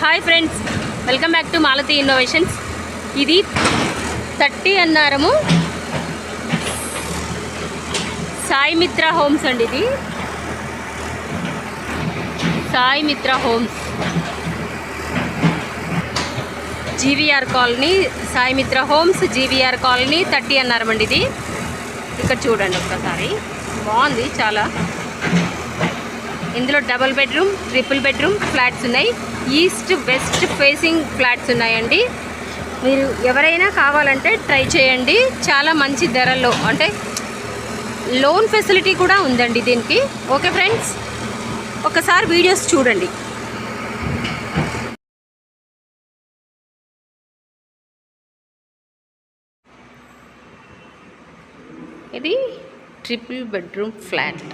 Hi friends welcome back to Malathi innovations. ఇది thirty Annaram. Sai Mitra homes అండి ఇది. Sai Mitra homes. GVR colony Sai Mitra homes GVR colony thirty అన్నారమండి ఇది. ఇక్కడ చూడండి ఒక్కసారి. బాగుంది చాలా. ఇందులో double bedroom triple bedroom flats ఉన్నాయి. ఈస్ట్ వెస్ట్ ఫేసింగ్ ఫ్లాట్స్ ఉన్నాయండి. మీరు ఎవరైనా కావాలంటే ట్రై చేయండి. చాలా మంచి ధరల్లో అంటే లోన్ ఫెసిలిటీ కూడా ఉందండి దీనికి. ఓకే ఫ్రెండ్స్ ఒకసారి వీడియోస్ చూడండి. ఇది ట్రిపుల్ బెడ్రూమ్ ఫ్లాట్.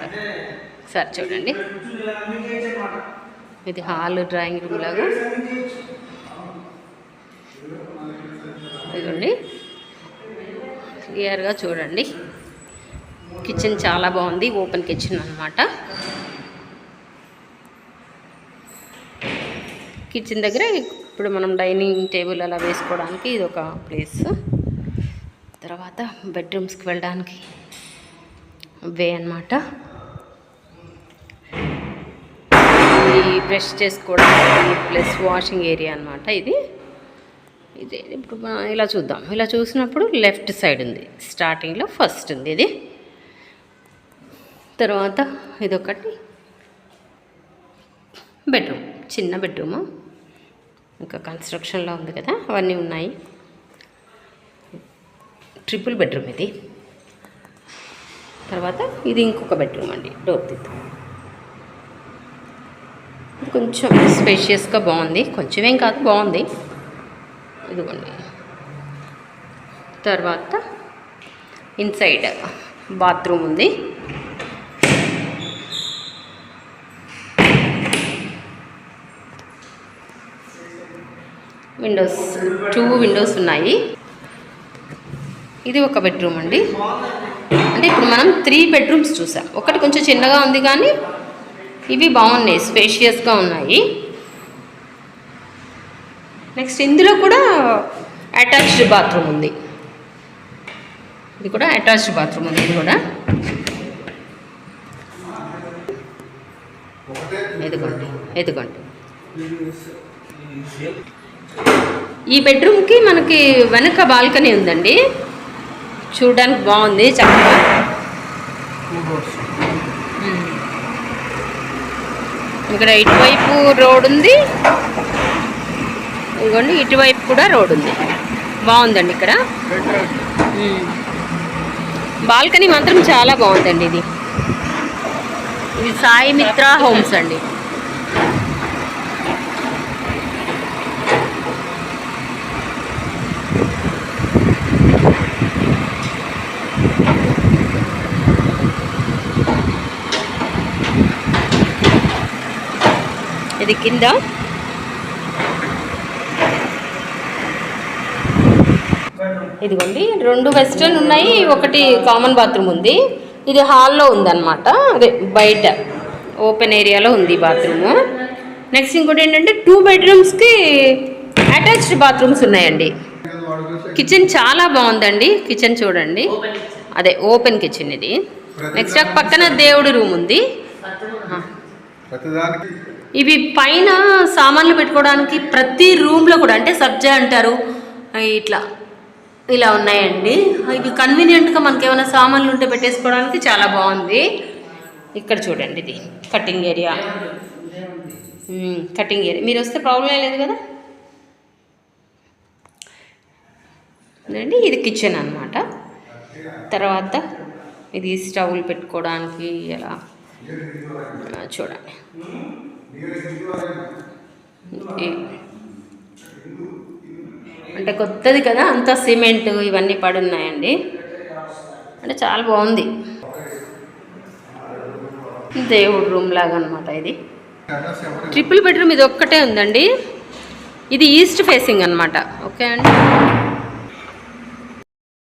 ఒకసారి చూడండి. ఇది హాల్ డ్రాయింగ్ రూమ్ లాగా. ఇదండి క్లియర్గా చూడండి. కిచెన్ చాలా బాగుంది. ఓపెన్ కిచెన్ అనమాట కిచెన్ దగ్గర ఇప్పుడు మనం డైనింగ్ టేబుల్ అలా వేసుకోవడానికి ఇది ఒక ప్లేస్ తర్వాత బెడ్రూమ్స్కి వెళ్ళడానికి వే అన్నమాట ఈ బ్రష్ చేసుకోవడానికి ప్లస్ వాషింగ్ ఏరియా అన్నమాట ఇది. ఇది ఇప్పుడు ఇలా చూద్దాం. ఇలా చూసినప్పుడు లెఫ్ట్ సైడ్ ఉంది. స్టార్టింగ్లో ఫస్ట్ ఉంది ఇది. తర్వాత ఇదొకటి బెడ్రూమ్. చిన్న బెడ్రూము. ఇంకా కన్స్ట్రక్షన్లో ఉంది కదా అవన్నీ ఉన్నాయి. ట్రిపుల్ బెడ్రూమ్ ఇది. తర్వాత ఇది ఇంకొక బెడ్రూమ్ అండి డోర్ తీద్దాం. కొంచెం స్పేషియస్గా బాగుంది. కొంచెమేం కాదు బాగుంది. ఇదిగోండి. తర్వాత ఇన్సైడ్ బాత్రూమ్ ఉంది. విండోస్ టూ విండోస్ ఉన్నాయి. ఇది ఒక బెడ్రూమ్ అండి. అంటే ఇప్పుడు మనం త్రీ బెడ్రూమ్స్ చూసాం. ఒకటి కొంచెం చిన్నగా ఉంది కానీ ఇవి బాగున్నాయి స్పేషియస్గా ఉన్నాయి. నెక్స్ట్ ఇందులో కూడా అటాచ్డ్ బాత్రూమ్ ఉంది. ఇది కూడా అటాచ్డ్ బాత్రూమ్ ఉంది ఇది కూడా. ఎదుగోండి ఎదుగోండి. ఈ బెడ్రూమ్కి మనకి వెనక బాల్కనీ ఉందండి. చూడడానికి బాగుంది చక్కగా ఇక్కడ ఇటువైపు రోడ్ ఉంది. ఇదిగోండి ఇటువైపు కూడా రోడ్ ఉంది. బాగుందండి ఇక్కడ. బాల్కనీ మాత్రం చాలా బాగుందండి ఇది. ఇది సాయి మిత్ర హోమ్స్ అండి. ఇది కింద. ఇదిగోండి రెండు వెస్ట్రన్ ఉన్నాయి ఒకటి కామన్ బాత్రూమ్ ఉంది. ఇది హాల్లో ఉందన్నమాట అదే బయట ఓపెన్ ఏరియాలో ఉంది బాత్రూము నెక్స్ట్ ఇంకోటి ఏంటంటే టూ బెడ్రూమ్స్కి అటాచ్డ్ బాత్రూమ్స్ ఉన్నాయండి. కిచెన్ చాలా బాగుందండి కిచెన్ చూడండి. అదే ఓపెన్ కిచెన్ ఇది. నెక్స్ట్ పక్కన దేవుడి రూమ్ ఉంది. ప్రతిదానికి ఇవి పైన సామాన్లు పెట్టుకోవడానికి ప్రతి రూమ్లో కూడా అంటే సబ్జా అంటారు ఇట్లా ఇలా ఉన్నాయండి. ఇవి కన్వీనియంట్గా మనకి ఏమైనా సామాన్లు ఉంటే పెట్టేసుకోవడానికి చాలా బాగుంది. ఇక్కడ చూడండి ఇది కటింగ్ ఏరియా కటింగ్ ఏరియా మీరు వస్తే ప్రాబ్లం లేదు కదా? అండి ఇది కిచెన్ అనమాట తర్వాత ఇది స్టవ్లు పెట్టుకోవడానికి ఎలా చూడండి. అంటే కొత్తది కదా అంతా సిమెంట్ ఇవన్నీ పడి ఉన్నాయండి అంటే చాలా బాగుంది. దేవుడు రూమ్ లాగా అనమాట ఇది. ట్రిపుల్ బెడ్రూమ్ ఇది ఒక్కటే ఉందండి. ఇది ఈస్ట్ ఫేసింగ్ అనమాట. ఓకే అండి.